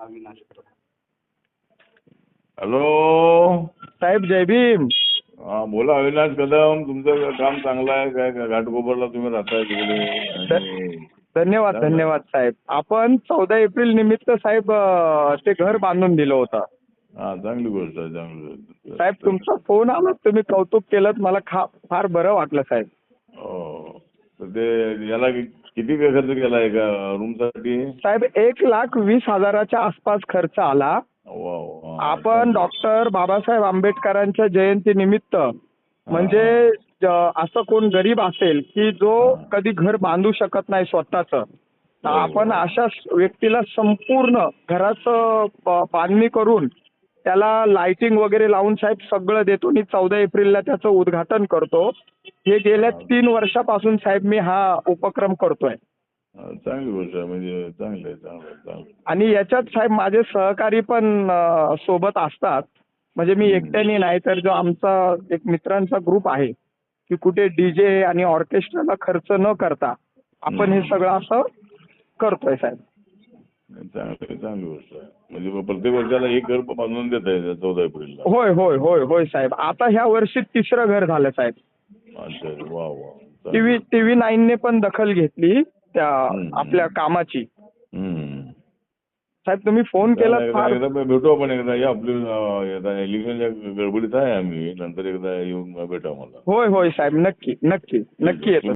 Avinash hello? साहेब जय भीम. हा बोला अविनाश कदम तुमचं काम चांगलं आहे काय घाटकोपरला तुम्ही राहताय तिकडे? धन्यवाद. धन्यवाद साहेब. आपण चौदा एप्रिल निमित्त साहेब अं, ते घर बांधून दिलं होतं. हा चांगली गोष्ट आहे चांगली गोष्ट साहेब तुमचा फोन आला तुम्ही कौतुक केलं मला खा फार बरं वाटलं साहेब. हो तर ते याला कि- किती खर्च केला एका रूमसाठी साहेब एक लाख वीस हजाराच्या आसपास खर्च आला. आपण डॉक्टर बाबासाहेब आंबेडकरांच्या जयंती निमित्त म्हणजे असं कोण गरीब असेल की जो कधी घर बांधू शकत नाही स्वतःच तर. आपण अशा व्यक्तीला संपूर्ण घराचं बांधणी करून त्याला लाइटिंग वगैरे लावून साहेब सगळं देतो. आणि चौदा एप्रिलला त्याचं उद्घाटन करतो. हे गेल्या तीन वर्षापासून साहेब मी हा उपक्रम करतोय. चांगली गोष्ट आहे म्हणजे चांगलं. आणि याच्यात साहेब माझे सहकारी पण सोबत असतात. म्हणजे मी एकट्याने नाही तर जो आमचा एक मित्रांचा ग्रुप आहे की कुठे डीजे आणि ऑर्केस्ट्राला खर्च न करता आपण हे सगळं असं करतोय साहेब. चांगलं चांगली गोष्ट आहे. म्हणजे प्रत्येक वर्षाला एक घर बांधून देत आहे चौदा एप्रिलला. होय होय होय होय साहेब. आता ह्या वर्षी तिसरं घर झालं साहेब. अच्छा वा वा. चांगलं. टीव्ही टीव्ही नाईनने पण दखल घेतली त्या. आपल्या कामाची. साहेब तुम्ही फोन केला एकदा फार एकदा भेटू आपण एकदा. या आपली इलेक्शनच्या गडबडीत आहे आम्ही. नंतर एकदा येऊन भेटा मला. होय होय साहेब. नक्की नक्की नक्की येतो.